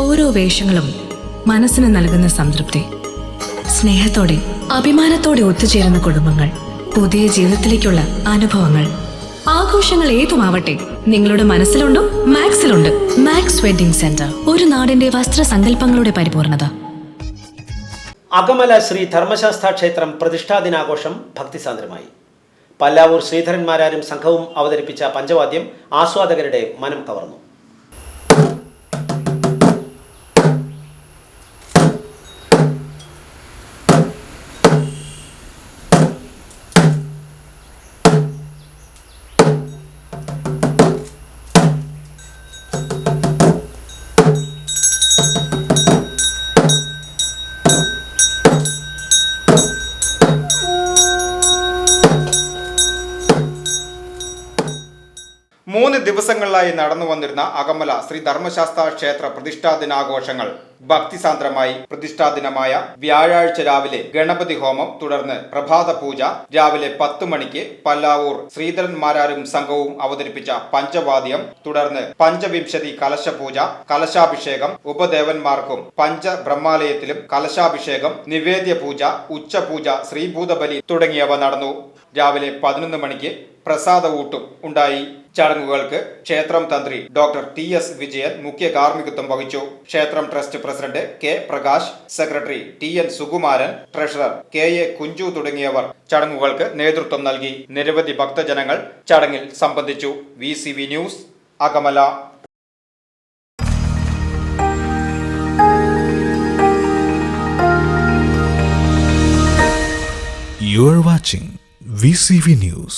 ഓരോ വേഷങ്ങളും മനസ്സിന് നൽകുന്ന സംതൃപ്തി. സ്നേഹത്തോടെ അഭിമാനത്തോടെ ഒത്തുചേരുന്ന കുടുംബങ്ങൾ പുതിയ ജീവിതത്തിലേക്കുള്ള അനുഭവങ്ങൾ. ആഘോഷങ്ങൾ ഏതുമാവട്ടെ നിങ്ങളുടെ മനസ്സിലുണ്ടോ മാക്സിലുണ്ട്. മാക്സ് വെഡിംഗ് സെന്റർ ഒരു നാടിന്റെ വസ്ത്രസങ്കല്പങ്ങളുടെ പരിപൂർണത. അകമല ശ്രീ ധർമ്മശാസ്ത്ര ക്ഷേത്രം പ്രതിഷ്ഠാദിനാഘോഷം ഭക്തിസാന്ദ്രമായി. പല്ലാവൂർ ശ്രീധരന്മാരാരും സംഘവും അവതരിപ്പിച്ച പഞ്ചവാദ്യം ആസ്വാദകരുടെ മനം കവർന്നു. മൂന്ന് ദിവസങ്ങളിലായി നടന്നു വന്നിരുന്ന അകമല ശ്രീ ധർമ്മശാസ്ത്ര ക്ഷേത്ര പ്രതിഷ്ഠാ ദിനാഘോഷങ്ങൾ ഭക്തിസാന്ദ്രമായി പ്രതിഷ്ഠാ ദിനമായ വ്യാഴാഴ്ച രാവിലെ ഗണപതി ഹോമം തുടർന്ന് പ്രഭാത പൂജ രാവിലെ പത്ത് മണിക്ക് പല്ലാവൂർ ശ്രീധരന്മാരാരും സംഘവും അവതരിപ്പിച്ച പഞ്ചവാദ്യം തുടർന്ന് പഞ്ചവിംശതി കലശപൂജ കലശാഭിഷേകം ഉപദേവന്മാർക്കും പഞ്ചബ്രഹ്മാലയത്തിലും കലശാഭിഷേകം നിവേദ്യ പൂജ ഉച്ചപൂജ ശ്രീഭൂതബലി തുടങ്ങിയവ നടന്നു. രാവിലെ പതിനൊന്ന് മണിക്ക് പ്രസാദ ഊട്ടും ഉണ്ടായി. ചടങ്ങുകൾക്ക് ക്ഷേത്രം തന്ത്രി ഡോക്ടർ ടി എസ് വിജയൻ മുഖ്യ കാർമ്മികത്വം വഹിച്ചു. ക്ഷേത്രം trust president K Prakash secretary T N Sukumaran treasurer K A Kunju തുടങ്ങിയവർ ചടങ്ങുകൾക്ക് നേതൃത്വം നൽകി. നിരവധി ഭക്തജനങ്ങൾ ചടങ്ങിൽ സംബന്ധിച്ചു. V news Akamala. You are watching VCV News.